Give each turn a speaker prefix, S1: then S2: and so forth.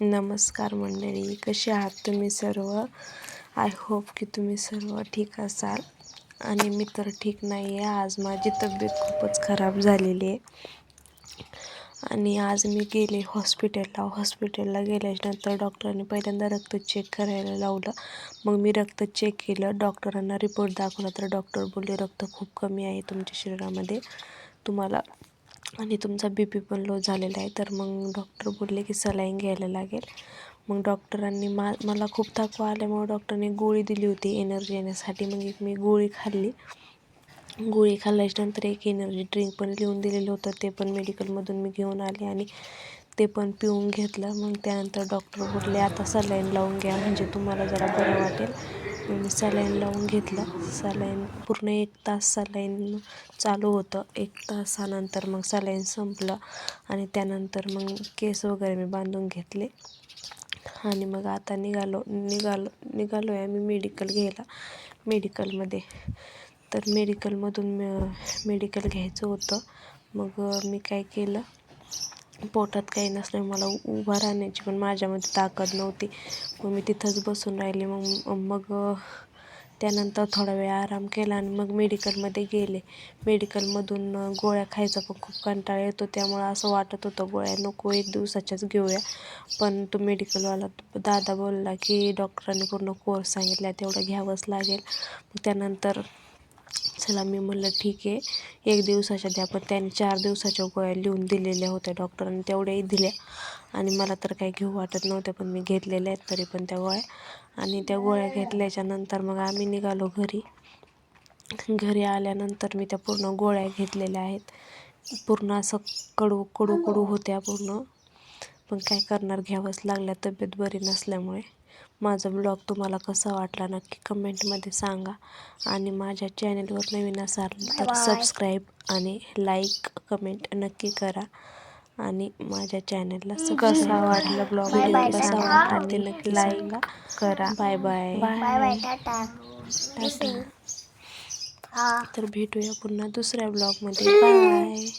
S1: नमस्कार मंडळी कसे आहात तुम्ही सर्व? आय होप की तुम्ही सर्व ठीक असाल. आणि मी तर ठीक नाही आहे आज माझी तब्येत खूपच खराब झालेली आहे आणि आज मी गेले हॉस्पिटलला. हॉस्पिटलला गेल्याच्यानंतर डॉक्टरांनी पहिल्यांदा रक्त चेक करायला लावलं. मग मी रक्त चेक केलं. डॉक्टरांना रिपोर्ट दाखवला. तर डॉक्टर बोलले रक्त खूप कमी आहे तुमच्या शरीरामध्ये. तुम्हाला आणि तुमचा बी पी पण लो झालेला आहे. तर मग डॉक्टर बोलले की सलाईन घ्यायला लागेल. मग डॉक्टरांनी मा मला खूप थकवा आल्यामुळे डॉक्टरने गोळी दिली होती एनर्जी येण्यासाठी. मग एक मी गोळी खाल्ली. गोळी खाल्ल्याच्यानंतर एक एनर्जी ड्रिंक पण लिहून दिलेलं होतं. ते पण मेडिकलमधून मी घेऊन आले आणि ते पण पिऊन घेतलं. मग त्यानंतर डॉक्टर बोलले आता सलाईन लावून घ्या. म्हणजे तुम्हाला जरा बरं वाटेल. सलाईन लावून घेतलं. सलाईन पूर्ण एक तास सलाईन चालू होतं. एक तासानंतर मग सलाईन संपलं आणि त्यानंतर मग केस वगैरे मी बांधून घेतले. आणि मग आता निघालो निघालो निघालो आहे आम्ही मेडिकल घ्यायला. मेडिकलमध्ये तर मेडिकलमधून मेडिकल घ्यायचं होतं. मग मी काय केलं? पोटात काही नसल्यामुळे मला उभा राहण्याची पण माझ्यामध्ये ताकद नव्हती. मग मी तिथंच बसून राहिले. मग मग त्यानंतर थोडा वेळ आराम केला आणि मग मेडिकलमध्ये गेले. मेडिकलमधून गोळ्या खायचा पण खूप कंटाळा येतो. त्यामुळं असं वाटत होतं गोळ्या नको एक दिवसाच्याच घेऊया. पण तो मेडिकलवाला दादा बोलला की डॉक्टरांनी पूर्ण कोर्स सांगितला तेवढं घ्यावंच लागेल. मग त्यानंतर चला मी म्हणलं ठीक आहे. एक दिवसाच्या द्या पण त्याने चार दिवसाच्या गोळ्या लिहून दिलेल्या होत्या डॉक्टरांनी तेवढ्याही दिल्या. आणि मला तर काही घेऊ वाटत नव्हत्या पण मी घेतलेल्या आहेत तरी पण त्या गोळ्या. आणि त्या गोळ्या घेतल्याच्या नंतर मग आम्ही निघालो घरी. घरी आल्यानंतर मी त्या पूर्ण गोळ्या घेतलेल्या आहेत. पूर्ण असं कडू कडू कडू होत्या पूर्ण. पण काय करणार घ्यावंच लागल्या तब्येत बरी नसल्यामुळे. माझा ब्लॉग तुम्हाला कसा वाटला नक्की कमेंटमध्ये सांगा. आणि माझ्या चॅनलवर नवीन असाल तर सबस्क्राईब आणि लाईक कमेंट नक्की करा. आणि माझ्या चॅनलला कसा वाटला ब्लॉग कसा वाटला ते नक्की लाईक करा. Bye bye
S2: bye bye tata.
S1: तर भेटूया पुन्हा दुसऱ्या ब्लॉगमध्ये बाय